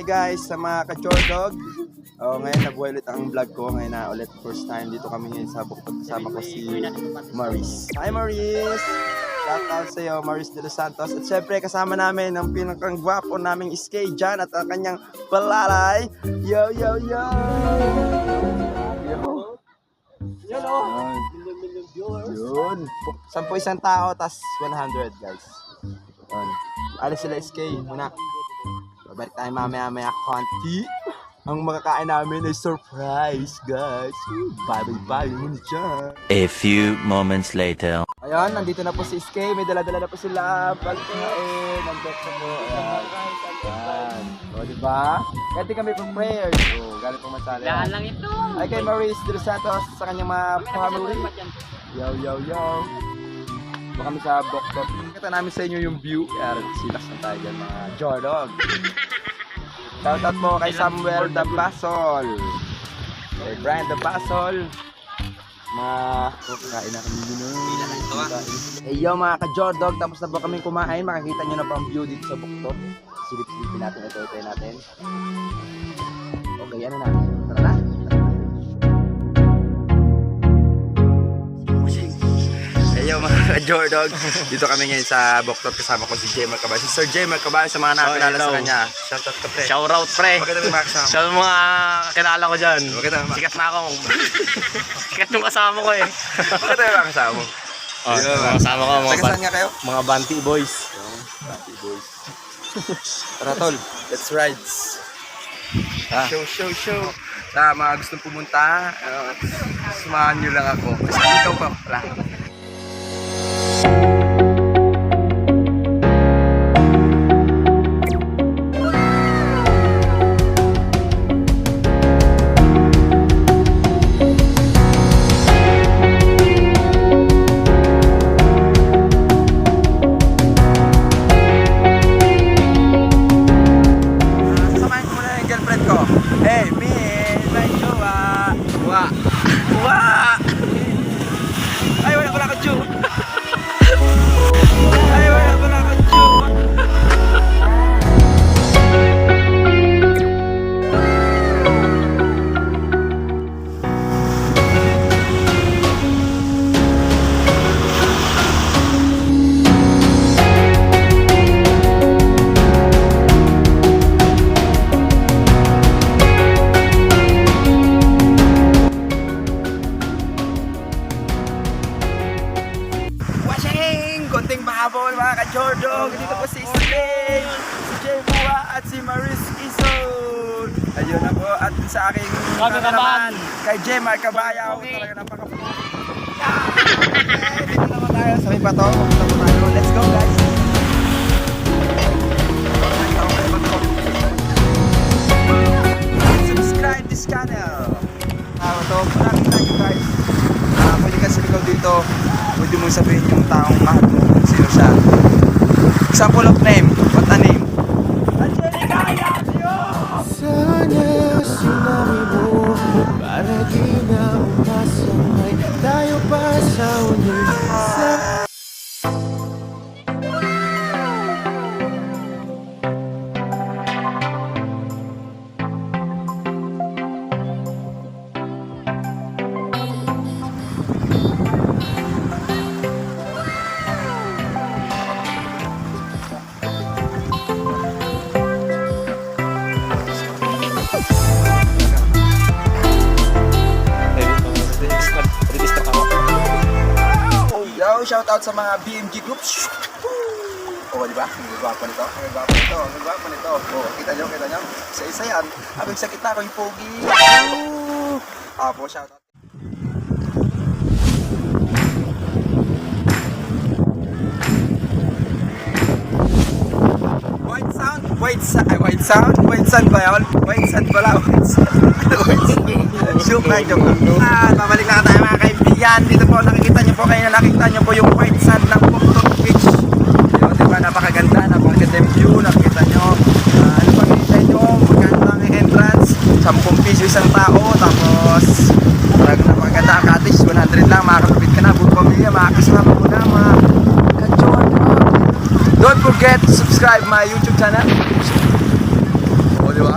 Hi guys sa mga ka-Jordog. Oh, ngayon nabuhay ulit ang vlog ko. Ngayon na ulit first time dito kami ngayon sa Bukod. Kasama ko si Maris. Hi Maris! Shout out sa iyo, Maris de los Santos. At syempre kasama namin ang pinakang gwapo naming Skay Jan at ang kanyang balalay. Yo, yo, yo! Yo! Yan o. Yun. Yun. Sampo isang tao, tas 100 guys. Yun. Alis sila SK muna. Babalik tayo mamaya-maya konti. Ang makakain namin ay surprise, guys. Bye-bye-bye muna dyan. A few moments later. Ayun, nandito na po si SK. May dala-dala na po sila. Pagkain. Nandito na po. Ayan. Ayan. O, diba? Ganti kami pang prayers. O, galing pong masala. Daan lang ito. Ay kay Maurice De Los Santos sa kanyang mga family. Yo, yo, yo. Baka kami sa Boktot. Kita namin sa inyo yung view. Kaya silas na tayo dyan mga Jordog. Shoutout po kay Samuel Dabasol. Kay Brian Dabasol. Mga kakain na kami dito. Eh yo mga ka-Jordog, tapos na po kami kumain. Makikita nyo na po ang view dito sa Buktot. Silip-silipin natin, ito ito natin. Ka-Jordog, dito kami ngayon sa Buktot kasama ko si Jay Marcabayo. Si Sir Jay Marcabayo sa mga nakakilala sa kanya. Shout out ka pre. Shout out pre. Maganda mga kasama. Sa mga kilala ko dyan. Maganda mga Sikat na ako. Sikat yung kasama ko eh. Maganda yung mga kasama mo. Oh, mga kasama ko, mga, ban- kayo? mga Banti boys. Happy boys. Tara tol, let's ride. Ah. Show, show, show. Sa mga gustong pumunta, uh, sumahan nyo lang ako. Kasi ikaw pa pala. Pahabol mga ka-Jordog. Dito po si Slay, si Jay Bua at si Maris Ison. Ayun na po. At sa aking Kami naman. kay Jay Marcabayaw. Talaga napaka Okay, dito naman tayo sa may bato. Pupunta po tayo. Let's go guys! Subscribe this channel. Ah, ito, maraming thank you guys. Ka sa dito, pwede mo sabihin yung taong mahal mo kung sino siya. Example of name, what a name? Angelica Ayatio! Sana sinabi mo Para di na Yo, shout out sa mga BMG groups. Oh, di ba? Ang gwapo nito. Ang gwapo nito. Ang nito. Oh, kita nyo, kita nyo. Isa-isa yan. Habang sa kita ko yung pogi. Apo, shout out. White sound, white sound, white sound, white sound ba yun? White sound pala, white sound. white sound. Joke. Ah, babalik na tayo mga kaibigan. Dito po, nakikita niyo po kayo na nakita niyo po yung white sand ng Buktot Beach. Yun, di ba, napakaganda, napakaganda yung view, nakikita niyo. Ah, ano pang hinihintay niyo? Magkano ang entrance? 10 piso isang tao, tapos talagang napakaganda cottage, 100 lang, makakapit ka na, buong pamilya, makakasama mo na, mga ka-Jordan. Don't forget to subscribe my YouTube channel. O, di di ba?